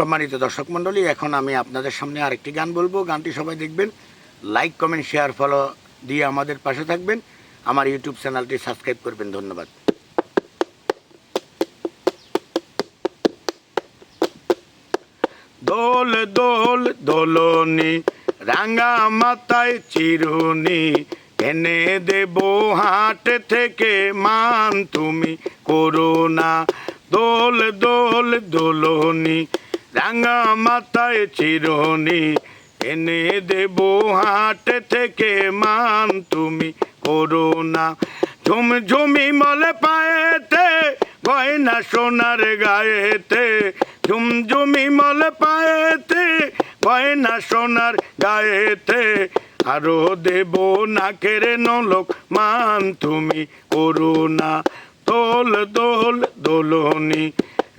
সম্মানিত দর্শক মণ্ডলী, এখন আমি আপনাদের সামনে আরেকটি গান বলব। গানটি সবাই দেখবেন। লাইক কমেন্ট শেয়ার ফলো দিয়ে আমাদের পাশে থাকবেন। আমার ইউটিউব চ্যানেলটি সাবস্ক্রাইব করবেন। ধন্যবাদ। দোল দোল, দোলনি, রাঙা মাথায় চিরুনি, এনে দেব হাট থেকে মান তুমি করোনা দোল দোল, দোলনি রাঙা মাথায় চিরুনি এনে দেব হাট থেকে মান তুমি করোনা ঝুমঝুমি মলে পায়েতে, গয়না সোনার গায়েতে। ঝুমঝুমি মল পায়েতে, গয়না সোনার গায়েতে। আরও দেব নাকের নলক মান তুমি করুণা। দোল দোল দোলনি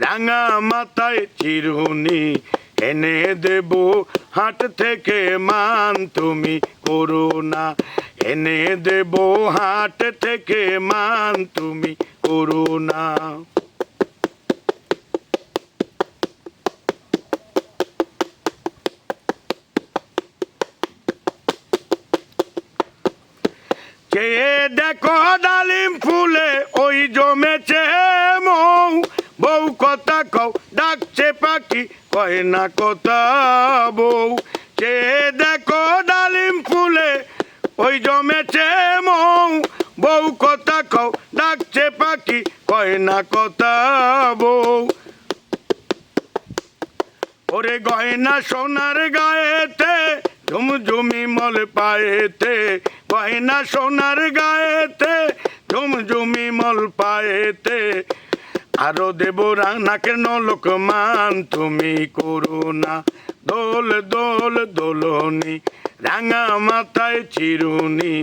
রাঙা মাথায় চিরুনি এনে দেব, হাট থেকে মান তুমি করুণা। এনে দেব, হাট থেকে মান তুমি করুণা। চেয়ে দেখো ডালিম ফুলে ওই জমেছে মৌ বউ কথা কও ডাকছে পাখি কয় না কথা চেয়ে দেখো ডালিম ফুলে, ওই জমেছে মৌ। বউ কথা কও, ডাকছে পাখি কয় না কথা বউ। ওরে গয়না সোনার গায়েতে, ঝুমঝুমি মল পায়েতে, গয়না সোনার গায়েতে, ঝুমঝুমি মল পায়েতে আরও দেব নাকের নলক মান। তুমি করুণা, দোল দোল, দোলনি, রাঙা মাথায় চিরুনি।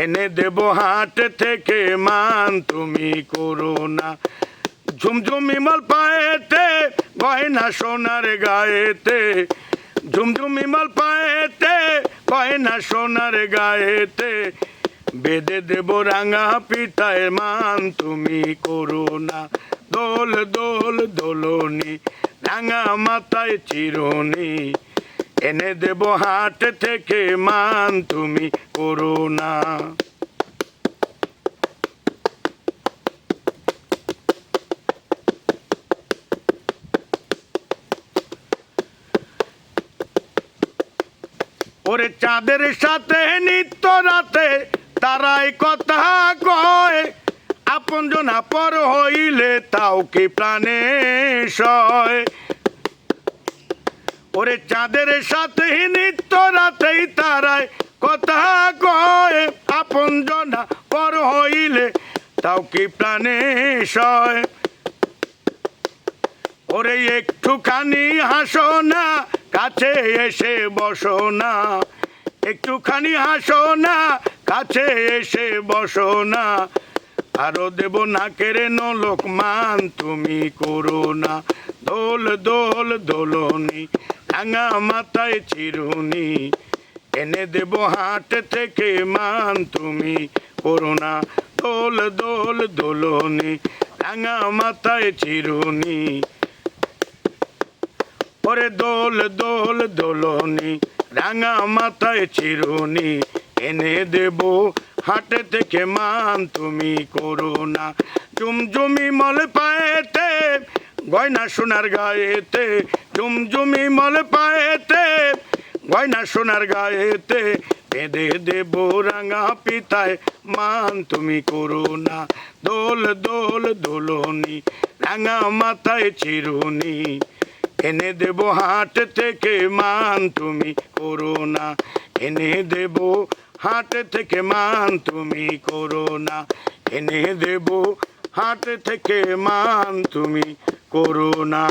এনে দেব হাট থেকে মান। তুমি করুণা, ঝুমঝুমি মল পায়েতে, গয়না সোনার গায়েতে। ঝুমঝুমি মল পায়েতে, গয়না সোনার গায়েতে। বেদে দেব রাঙা পিঠায় মান, তুমি করুণা। দোল দোল, দোলনি, রাঙা মাথায় চিরুনি। এনে দেব হাট থেকে মান, তুমি করুণা। ওরে চাঁদের সাথে নিত্য রাতে তারাই কথা কয়, আপন জনা পর হইলে তাও কি প্রাণে ওরে চাঁদের সাথে নিত্য রাতেই তারাই কথা কয়, আপন জনা পর হইলে তাও কি প্রাণে সয়? ওরে একটুখানি হাসো না, কাছে এসে বসো না, একটুখানি হাসো না কাছে এসে বসো না। আরও দেব নাকের নলক মান তুমি করো না। দোল দোল, দোলনি রাঙা মাথায় চিরুনি। এনে দেব হাট থেকে মান, তুমি করো না। দোল দোল, দোলনি রাঙা মাথায় চিরুনি। পরে দোল দোল, দোলনি রাঙা মাথায় চিরুনি। এনে দেব হাটে থেকে মান, তুমি করো না। জুমজুমি মল পায়েতে, গয়না সোনার গায়েতে, জুমজুমি মল পায়েতে, গয়না সোনার গায়েতে বেঁধে দেব রাঙা পিতায় মান, তুমি করো না। দোল দোল, দোলনি, রাঙা মাথায় চিরুনি। এনে দেব হাট থেকে মান, তুমি করো না। এনে দেব হাট থেকে মান তুমি করো না এনে দেব হাট থেকে মান তুমি করোনা।